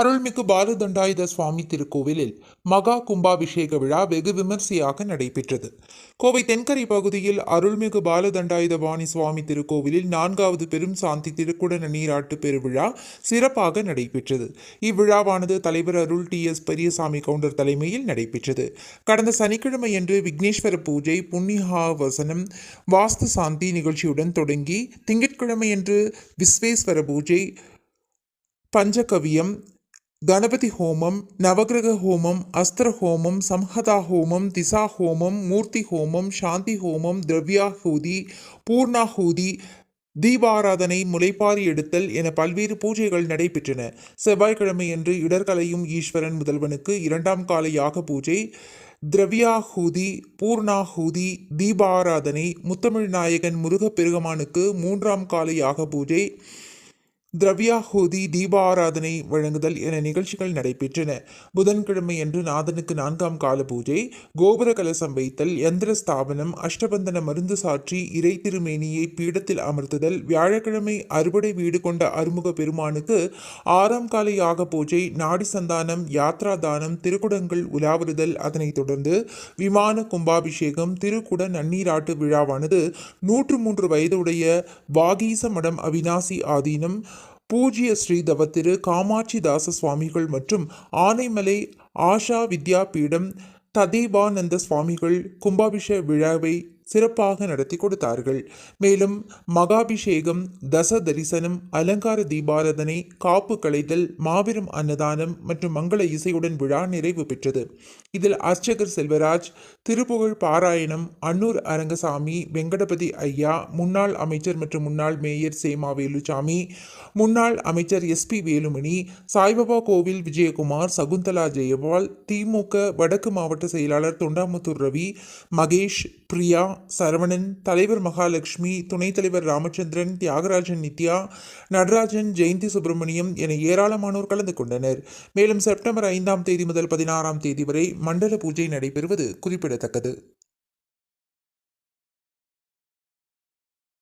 அருள்மிகு பாலதண்டாயுத சுவாமி திருக்கோவிலில் மகா கும்பாபிஷேக விழா வெகு விமர்சையாக நடைபெற்றது. கோவை தென்கரை பகுதியில் அருள்மிகு பாலதண்டாயுதவாணி சுவாமி திருக்கோவிலில் நான்காவது பெரும் சாந்தி திருக்குடன நீராட்டு பெருவிழா சிறப்பாக நடைபெற்றது. இவ்விழாவானது தலைவர் அருள் டி எஸ் பெரியசாமி கவுண்டர் தலைமையில் நடைபெற்றது. கடந்த சனிக்கிழமையன்று விக்னேஸ்வர பூஜை புண்ணியஹா வசனம் வாஸ்து சாந்தி நிகழ்ச்சியுடன் தொடங்கி திங்கட்கிழமையன்று விஸ்வேஸ்வர பூஜை பஞ்சகவியம் கணபதி ஹோமம் நவகிரக ஹோமம் அஸ்திர ஹோமம் சம்ஹதா ஹோமம் திசா ஹோமம் மூர்த்தி ஹோமம் சாந்தி ஹோமம் திரவ்யாஹூதி பூர்ணாஹூதி தீபாராதனை முளைப்பாரி எடுத்தல் என பல்வேறு பூஜைகள் நடைபெற்றன. செவ்வாய்க்கிழமையன்று இடர்களையும் ஈஸ்வரன் முதல்வனுக்கு இரண்டாம் கால யாக பூஜை திரவியாஹூதி பூர்ணாஹூதி தீபாராதனை முத்தமிழ் நாயகன் முருகப்பெருகமானுக்கு மூன்றாம் கால யாக பூஜை திரவியாஹூதி தீபாராதனை வழங்குதல் என நிகழ்ச்சிகள் நடைபெற்றன. புதன்கிழமையன்று நாதனுக்கு நான்காம் கால பூஜை கோபுர கலசம் வைத்தல் யந்திர ஸ்தாபனம் அஷ்டபந்தன மருந்து சாற்றி இறை திருமேனியை பீடத்தில் அமர்த்துதல் வியாழக்கிழமை அறுபடை வீடு கொண்ட அருமுக பெருமானுக்கு ஆறாம் கால யாக பூஜை நாடி சந்தானம் யாத்ரா தானம் திருக்குடங்கள் உலாவருதல் அதனைத் தொடர்ந்து விமான கும்பாபிஷேகம் திருக்குட நன்னீராட்டு விழாவானது நூற்று மூன்று வயதுடைய வாகீச மடம் அவினாசி ஆதீனம் பூஜ்ய ஸ்ரீ தவத்திரு காமாட்சிதாச சுவாமிகள் மற்றும் ஆனைமலை ஆஷா வித்யாபீடம் ததேபானந்த சுவாமிகள் கும்பாபிஷேக விழாவை சிறப்பாக நடத்தி கொடுத்தார்கள். மேலும் மகாபிஷேகம் தச தரிசனம் அலங்கார தீபாராதனை காப்பு களைதல் மாபெரும் அன்னதானம் மற்றும் மங்கள இசையுடன் விழா நிறைவு பெற்றது. இதில் அர்ச்சகர் செல்வராஜ் திருப்புகழ் பாராயணம் அன்னூர் அரங்கசாமி வெங்கடபதி ஐயா முன்னாள் அமைச்சர் மற்றும் முன்னாள் மேயர் சேமா வேலுசாமி முன்னாள் அமைச்சர் எஸ்பி வேலுமணி சாய்பாபா கோவில் விஜயகுமார் சகுந்தலா ஜெயபால் திமுக வடக்கு மாவட்ட செயலாளர் தொண்டாமுத்தூர் ரவி மகேஷ் பிரியா சரவணன் தலைவர் மகாலட்சுமி துணைத் தலைவர் ராமச்சந்திரன் தியாகராஜன் நித்யா நடராஜன் ஜெயந்தி சுப்பிரமணியம் என ஏராளமானோர் கலந்து கொண்டனர். மேலும் செப்டம்பர் ஐந்தாம் தேதி முதல் பதினாறாம் தேதி வரை மண்டல பூஜை நடைபெறுவது குறிப்பிடத்தக்கது.